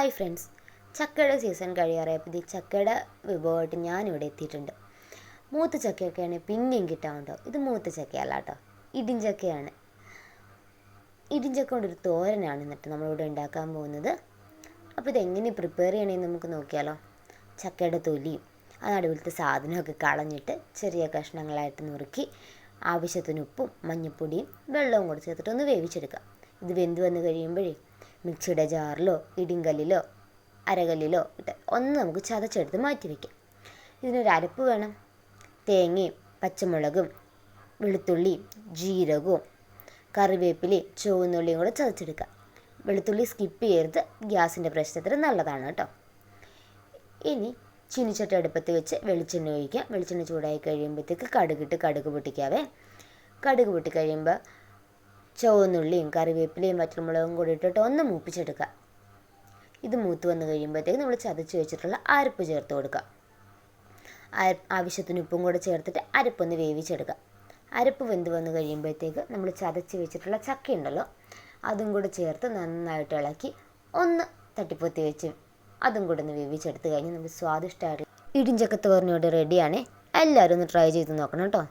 Hi friends ചക്കയുടെ season കഴിയാറെ ഈ ചക്കയുടെ വിഭവമായിട്ട് ഞാനിവിടെ എത്തിയിട്ടുണ്ട്. മൂത്ത ചക്കയൊക്കെയാണ് പിന്നെയും കിട്ടാനുണ്ടോ ഇത് മൂത്ത ചക്കയല്ല കേട്ടോ. ഇടിഞ്ചക്കയാണ് ഇടിഞ്ചക്ക കൊണ്ടൊരു തോരനാണ് എന്നിട്ട് നമ്മളിവിടെ ഉണ്ടാക്കാൻ പോകുന്നത്. അപ്പോൾ ഇതെങ്ങനെ പ്രിപ്പയർ ചെയ്യണമെന്ന് നമുക്ക് നോക്കിയാലോ. ചക്കയുടെ തൊലിയും ആ നടുവിലത്തെ സാധനമൊക്കെ കളഞ്ഞിട്ട് ചെറിയ കഷ്ണങ്ങളായിട്ട് നുറുക്കി ആവശ്യത്തിന് ഉപ്പും മഞ്ഞൾപ്പൊടിയും വെള്ളവും കൂടി ചേർത്തിട്ട് ഒന്ന് വേവിച്ചെടുക്കാം. ഇത് വെന്ത് വന്ന് കഴിയുമ്പോഴേ മിക്സിയുടെ ജാറിലോ ഇടിങ്കല്ലിലോ അരകല്ലിലോ ഇട്ട് ഒന്ന് നമുക്ക് ചതച്ചെടുത്ത് മാറ്റി വയ്ക്കാം ഇതിനൊരു അരപ്പ് വേണം. തേങ്ങയും പച്ചമുളകും വെളുത്തുള്ളിയും ജീരകവും കറിവേപ്പിലയും ചുവന്നുള്ളിയും കൂടെ ചതച്ചെടുക്കാം വെളുത്തുള്ളി സ്കിപ്പ് ചെയ്യരുത്. ഗ്യാസിന്റെ പ്രശ്നത്തിന് നല്ലതാണ് കേട്ടോ. ഇനി ചീനിച്ചട്ട അടുപ്പത്ത് വെച്ച് വെളിച്ചെണ്ണ ഒഴിക്കാം. വെളിച്ചെണ്ണ ചൂടായി കഴിയുമ്പോഴത്തേക്ക് കടുകിട്ട് കടുക് പൊട്ടിക്കാവേ. കടുക് പൊട്ടി കഴിയുമ്പോൾ ചുവന്നുള്ളിയും കറിവേപ്പിലയും വറ്റൽമുളകും കൂടി ഇട്ടിട്ട് ഒന്ന് മൂപ്പിച്ചെടുക്കുക. ഇത് മൂത്ത് വന്ന് കഴിയുമ്പോഴത്തേക്ക് നമ്മൾ ചതച്ച് വെച്ചിട്ടുള്ള അരപ്പ് ചേർത്ത് കൊടുക്കുക. ആവശ്യത്തിന് ഉപ്പും കൂടെ ചേർത്തിട്ട് അരപ്പൊന്ന് വേവിച്ചെടുക്കുക. അരപ്പ് വെന്ത് വന്ന് കഴിയുമ്പോഴത്തേക്ക് നമ്മൾ ചതച്ച് വെച്ചിട്ടുള്ള ചക്ക ഉണ്ടല്ലോ അതും കൂടെ ചേർത്ത് നന്നായിട്ട് ഇളക്കി ഒന്ന് തട്ടിപ്പൊത്തി വെച്ച് അതും കൂടെ ഒന്ന് വേവിച്ചെടുത്ത് കഴിഞ്ഞ് നമുക്ക് സ്വാദിഷ്ടമായിട്ട് ഇടിഞ്ചക്ക തോരനോട് റെഡിയാണ് എല്ലാവരും ഒന്ന് ട്രൈ ചെയ്ത് നോക്കണം കേട്ടോ.